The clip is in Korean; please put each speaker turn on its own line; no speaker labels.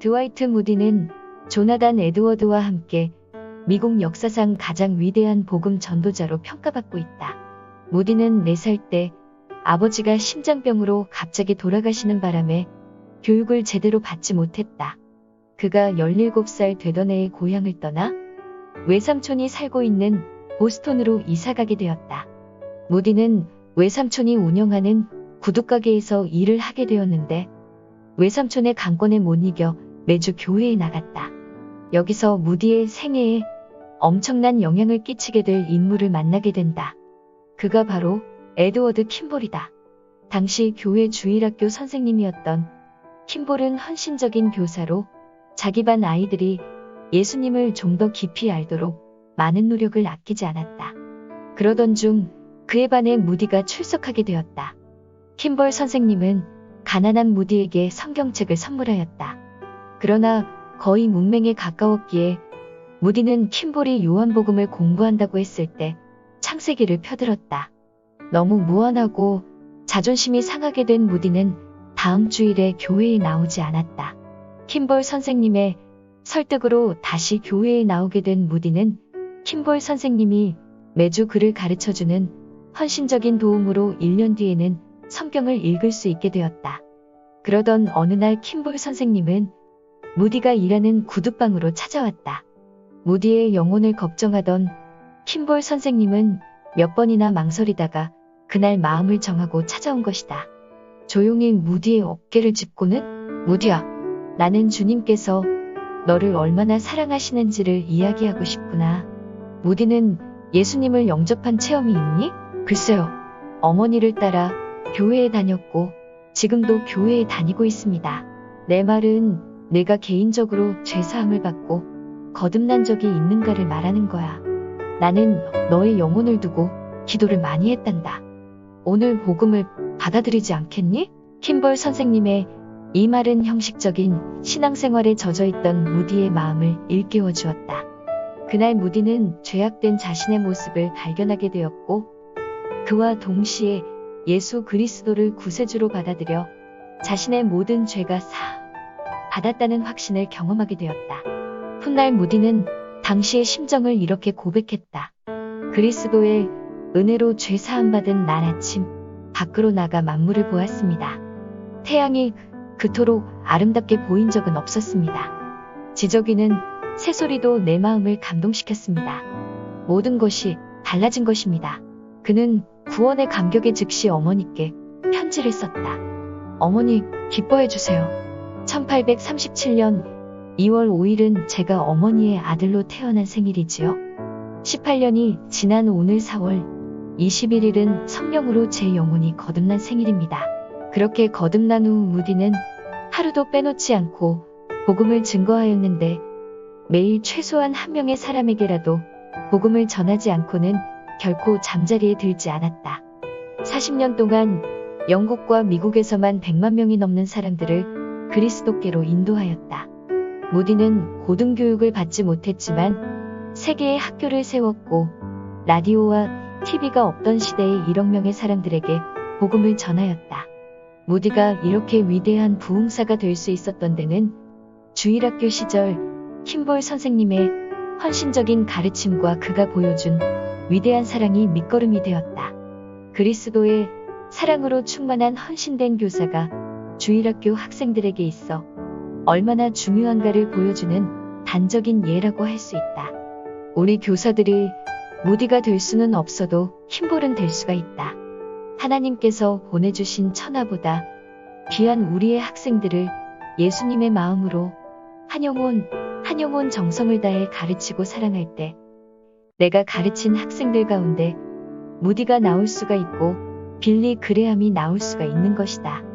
드와이트 무디는 조나단 에드워드와 함께 미국 역사상 가장 위대한 복음 전도자로 평가받고 있다. 무디는 4살 때 아버지가 심장병으로 갑자기 돌아가시는 바람에 교육을 제대로 받지 못했다. 그가 17살 되던 해에 고향을 떠나 외삼촌이 살고 있는 보스톤으로 이사가게 되었다. 무디는 외삼촌이 운영하는 구두가게에서 일을 하게 되었는데 외삼촌의 강권에 못 이겨 매주 교회에 나갔다. 여기서 무디의 생애에 엄청난 영향을 끼치게 될 인물을 만나게 된다. 그가 바로 에드워드 킴볼이다. 당시 교회 주일학교 선생님이었던 킴볼은 헌신적인 교사로 자기 반 아이들이 예수님을 좀 더 깊이 알도록 많은 노력을 아끼지 않았다. 그러던 중 그의 반에 무디가 출석하게 되었다. 킴볼 선생님은 가난한 무디에게 성경책을 선물하였다. 그러나 거의 문맹에 가까웠기에 무디는 킴볼이 요한복음을 공부한다고 했을 때 창세기를 펴들었다. 너무 무안하고 자존심이 상하게 된 무디는 다음 주일에 교회에 나오지 않았다. 킴볼 선생님의 설득으로 다시 교회에 나오게 된 무디는 킴볼 선생님이 매주 그를 가르쳐주는 헌신적인 도움으로 1년 뒤에는 성경을 읽을 수 있게 되었다. 그러던 어느 날 킴볼 선생님은 무디가 일하는 구두방으로 찾아왔다. 무디의 영혼을 걱정하던 킴볼 선생님은 몇 번이나 망설이다가 그날 마음을 정하고 찾아온 것이다. 조용히 무디의 어깨를 짚고는 무디야, 나는 주님께서 너를 얼마나 사랑하시는지를 이야기하고 싶구나. 무디는 예수님을 영접한 체험이 있니? 글쎄요. 어머니를 따라 교회에 다녔고 지금도 교회에 다니고 있습니다. 내 말은 내가 개인적으로 죄사함을 받고 거듭난 적이 있는가를 말하는 거야. 나는 너의 영혼을 두고 기도를 많이 했단다. 오늘 복음을 받아들이지 않겠니? 킴볼 선생님의 이 말은 형식적인 신앙생활에 젖어 있던 무디의 마음을 일깨워 주었다. 그날 무디는 죄악된 자신의 모습을 발견하게 되었고 그와 동시에 예수 그리스도를 구세주로 받아들여 자신의 모든 죄가 사 받았다는 확신을 경험하게 되었다. 훗날 무디는 당시의 심정을 이렇게 고백했다. 그리스도의 은혜로 죄 사함 받은 날 아침 밖으로 나가 만물을 보았습니다. 태양이 그토록 아름답게 보인 적은 없었습니다. 지저귀는 새소리도 내 마음을 감동시켰습니다. 모든 것이 달라진 것입니다. 그는 구원의 감격에 즉시 어머니께 편지를 썼다. 어머니, 기뻐해 주세요. 1837년 2월 5일은 제가 어머니의 아들로 태어난 생일이지요. 18년이 지난 오늘 4월 21일은 성령으로 제 영혼이 거듭난 생일입니다. 그렇게 거듭난 후 무디는 하루도 빼놓지 않고 복음을 증거하였는데 매일 최소한 한 명의 사람에게라도 복음을 전하지 않고는 결코 잠자리에 들지 않았다. 40년 동안 영국과 미국에서만 100만 명이 넘는 사람들을 그리스도께로 인도하였다. 무디는 고등교육을 받지 못했지만 세계의 학교를 세웠고 라디오와 TV가 없던 시대의 1억 명의 사람들에게 복음을 전하였다. 무디가 이렇게 위대한 부흥사가 될 수 있었던 데는 주일학교 시절 킴볼 선생님의 헌신적인 가르침과 그가 보여준 위대한 사랑이 밑거름이 되었다. 그리스도의 사랑으로 충만한 헌신된 교사가 주일학교 학생들에게 있어 얼마나 중요한가를 보여주는 단적인 예라고 할 수 있다. 우리 교사들이 무디가 될 수는 없어도 킴볼은 될 수가 있다. 하나님께서 보내주신 천하보다 귀한 우리의 학생들을 예수님의 마음으로 한 영혼, 한 영혼 정성을 다해 가르치고 사랑할 때 내가 가르친 학생들 가운데 무디가 나올 수가 있고 빌리 그레함이 나올 수가 있는 것이다.